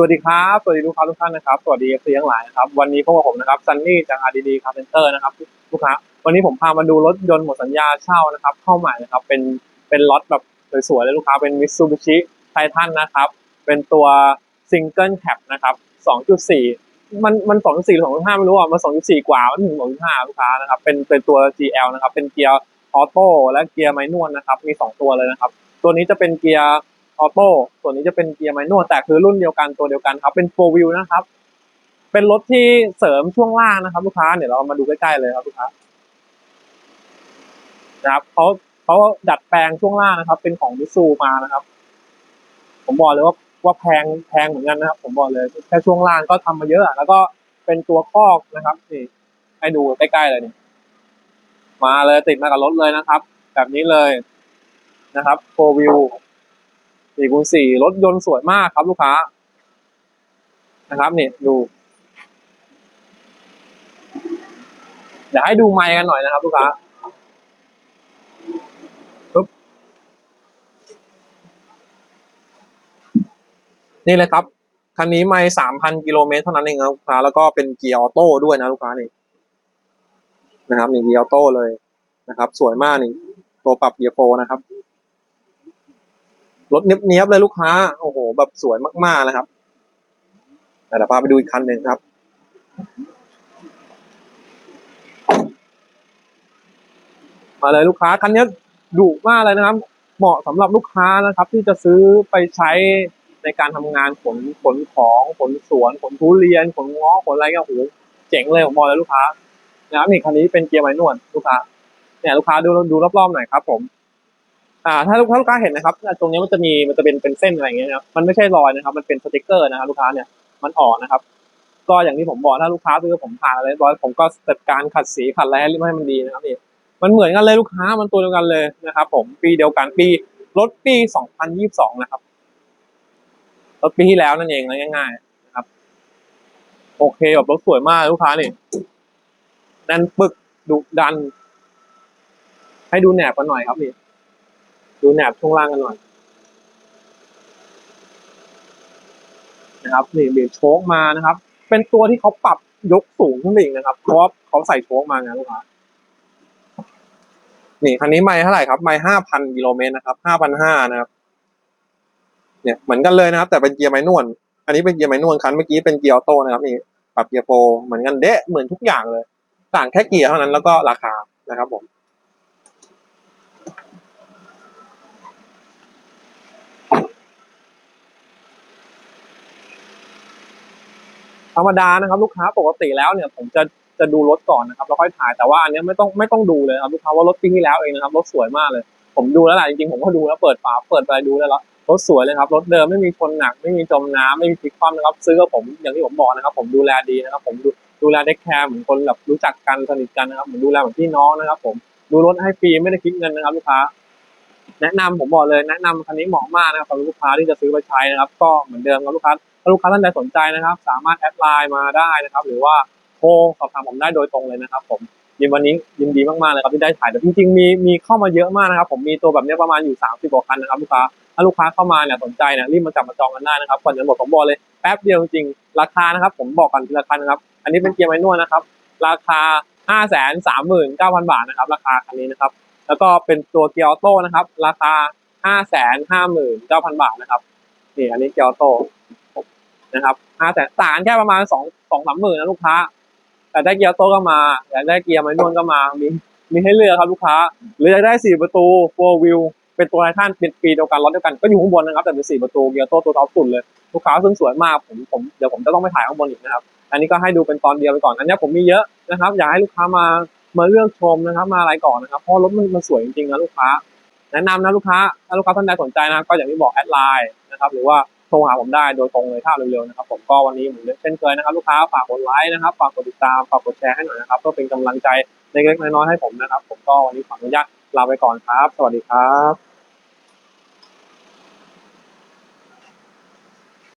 สวัสดีครับ สวัสดีลูกค้าทุกท่านนะครับ สวัสดีเอฟซีทั้งหลายนะครับ วันนี้พบกับผมนะครับซันนี่จาก RDD Car Center นะครับลูกค้า วันนี้ผมพามาดูรถยนต์หมดสัญญาเช่านะครับ เข้าใหม่นะครับ เป็น เป็นล็อตแบบสวยๆเลยลูกค้า เป็น Mitsubishi Titan นะครับ เป็นตัว Single Cab นะครับ 2.4 มัน มัน 2.4 หรือ 2.5 ไม่รู้อะ มัน 2.4 กว่า มันถึง2.5 ลูกค้านะครับ เป็น เป็นตัว GL นะครับ เป็นเกียร์ออโต้และเกียร์ไมนวลนะครับ มี 2 ตัวเลยนะครับ ตัวนี้จะเป็นเกียร์ ออโต้ส่วนนี้จะเป็นเกียร์ไมนวลแต่คือรุ่นเดียวกันตัวเดียวกันครับ เป็น4 wheel นะครับ เป็นรถที่เสริมช่วงล่างนะครับ ลูกค้าเดี๋ยวเรามาดูใกล้ๆเลยครับลูกค้านะครับเขาเขาดัดแปลงช่วงล่างนะครับ เป็นของมิซูมานะครับ ผมบอกเลยว่าว่าแพงแพงเหมือนกันนะครับ ผมบอกเลยแค่ช่วงล่างก็ทำมาเยอะแล้วก็เป็นตัวคอกนะครับนี่ให้ดูใกล้ๆเลยนี่มาเลยติดมากับรถเลยนะครับ แบบนี้เลยนะครับ4 wheel สี่คูณสี่รถยนต์สวยมากครับลูกค้า นะครับนี่ดู เดี๋ยวให้ดูไมค์กันหน่อยนะครับ ลูกค้าปึ๊บนี่เลยครับ คันนี้ไม่สามพันกิโลเมตรเท่านั้นเองครับลูกค้า แล้วก็เป็นเกียร์ออโต้ด้วยนะลูกค้านี่ นะครับนี่เกียร์ออโต้เลยนะครับ สวยมากนี่ตัวปรับเกียร์โฟนะครับ รถเนี้ยบๆเลยลูกค้า โอ้โห แบบสวยมากๆนะครับเดี๋ยวพาไปดูอีกคันหนึ่งครับ มาเลยลูกค้าคันนี้ดุมากเลยนะครับ เหมาะสำหรับลูกค้านะครับ ที่จะซื้อไปใช้ในการทำงานขนขนของขนสวนขนทุเรียนขนง้อขนอะไรเงี้ยโอ้โหเจ๋งเลยผมบอกเลยลูกค้านะครับนี่คันนี้เป็นเกียร์ไม้นวลลูกค้าเนี่ยลูกค้าดูดูรอบๆหน่อยครับผม อ่าถ้าลูกค้าลูกค้าเห็นนะครับตรงนี้มันจะมีมันจะเป็นเป็นเส้นอะไรเงี้ยนะครับมันไม่ใช่รอยนะครับ มันเป็นสติกเกอร์นะครับลูกค้าเนี่ยมันออกนะครับ ก็อย่างที่ผมบอกถ้าลูกค้าซื้อผมผ่านอะไรร้อยผมก็จัดการขัดสีขัดอะไรให้มันดีนะครับนี่มันเหมือนกันเลยลูกค้ามันตัวเดียวกันเลยนะครับ ผมปีเดียวกันปีรถปี 2022 นะครับรถปีที่แล้วนั่นเองง่ายๆนะครับ โอเคแบบรถสวยมากลูกค้านี่แน่นปึกดุดัน ให้ดูแหนบกันหน่อยครับนี่ ดูแหนบช่วงล่างกันหน่อยนะครับนี่มีโชคมานะครับ เป็นตัวที่เขาปรับยกสูงขึ้นไปอีกนะครับเพราะเขาใส่โชคมาไงลูกค้านี่คันนี้ไม่เท่าไหร่ครับไม่ห้าพันกิโลเมตรนะครับห้าพันห้านะครับ เนี่ยเหมือนกันเลยนะครับ แต่เป็นเกียร์ไม้นวลอันนี้เป็นเกียร์ไม้นวลคันเมื่อกี้เป็นเกียร์ออโต้นะครับนี่ปรับเกียร์โฟร์เหมือนกันเดะเหมือนทุกอย่างเลย ต่างแค่เกียร์เท่านั้นแล้วก็ราคานะครับผม ธรรมดานะครับลูกค้าปกติแล้วเนี่ยผมจะจะดูรถก่อนนะครับแล้วค่อยถ่ายแต่ว่าอันนี้ไม่ต้องไม่ต้องดูเลยครับลูกค้าว่ารถปีที่แล้วเองนะครับรถสวยมากเลย ผมดูแล้วแหละจริงๆผมก็ดูแล้วเปิดฝาเปิดอะไรดูแล้วแล้วรถสวยเลยครับรถเดิมไม่มีชนหนัก ไม่มีจมน้ำไม่มีพลิกคว่ำนะครับ ซื้อกับผมอย่างที่ผมบอกนะครับ ผมดูแลดีนะครับ ผมดูดูแลเด็กแคร์เหมือนคนแบบรู้จักกันสนิทกันนะครับผมดูแลเหมือนพี่น้องนะครับ ผมดูรถให้ฟรีไม่ได้คิดเงินนะครับลูกค้าแนะนำผมบอกเลยแนะนำคันนี้เหมาะมากนะครับสำหรับลูกค้าที่จะซื้อไปใช้นะครับ ก็เหมือนเดิมครับลูกค้า ลูกค้าท่านใดสนใจนะครับ สามารถแอดไลน์มาได้นะครับ หรือว่าโทรสอบถามผมได้โดยตรงเลยนะครับ ผมยินวันนี้ยินดีมากๆเลยครับที่ได้ถ่ายแต่จริงๆมีมีเข้ามาเยอะมากนะครับ ผมมีตัวแบบนี้ประมาณอยู่สามสิบกว่าคันนะครับลูกค้าถ้าลูกค้าเข้ามาเนี่ยสนใจเนี่ยรีบมาจับมาจองกันได้นะครับก่อนจะหมดผมบอกเลยแป๊บเดียวจริงๆราคานะครับ ผมบอกกันทีละคันนะครับ อันนี้เป็นเกียร์ไมนวลนะครับ ราคาห้าแสนสามหมื่นเก้าพันบาทนะครับ ราคาคันนี้นะครับ แล้วก็เป็นตัวเกียร์ออโต้นะครับ ราคาห้าแสนห้าหมื่นเก้าพันบาทนะครับนี่อันนี้เกียร์ออโต้ นะครับห้าแสนต่างแค่ประมาณสองสองสามหมื่นนะลูกค้า แต่ได้เกียร์โต้ก็มา อยากได้เกียร์ไมนวลก็มา มีมีให้เลือกครับลูกค้า หรืออยากได้สี่ประตู four wheel เป็นตัวไททันเป็นปีเดียวกันรถเดียวกันก็อยู่ข้างบนนะครับ แต่เป็นสี่ประตูเกียร์โต้ตัวท็อปสุดเลย ลูกค้าซึ่งสวยมากผมผมเดี๋ยวผมจะต้องไปถ่ายข้างบนอีกนะครับ อันนี้ก็ให้ดูเป็นตอนเดียวไปก่อน อันนี้ผมมีเยอะนะครับ อยากให้ลูกค้ามามาเลือกชมนะครับ มาอะไรก่อนนะครับ เพราะรถมันมันสวยจริงๆนะลูกค้า แนะนำนะลูกค้า ถ้าลูกค้าท่านใดสนใจนะ ก็อย่างที่บอกแอดไลน์นะครับ หรือว่า โทรหาผมได้โดยตรงเลยถ้าเร็วๆนะครับผมก็วันนี้เหมือนเช่นเคยนะครับลูกค้าฝากกดไลค์นะครับฝากกดติดตามฝากกดแชร์ให้หน่อยนะครับเพื่อเป็นกำลังใจเล็กๆน้อยๆให้ผมนะครับ ผมก็วันนี้ขออนุญาตลาไปก่อนครับ สวัสดีครับ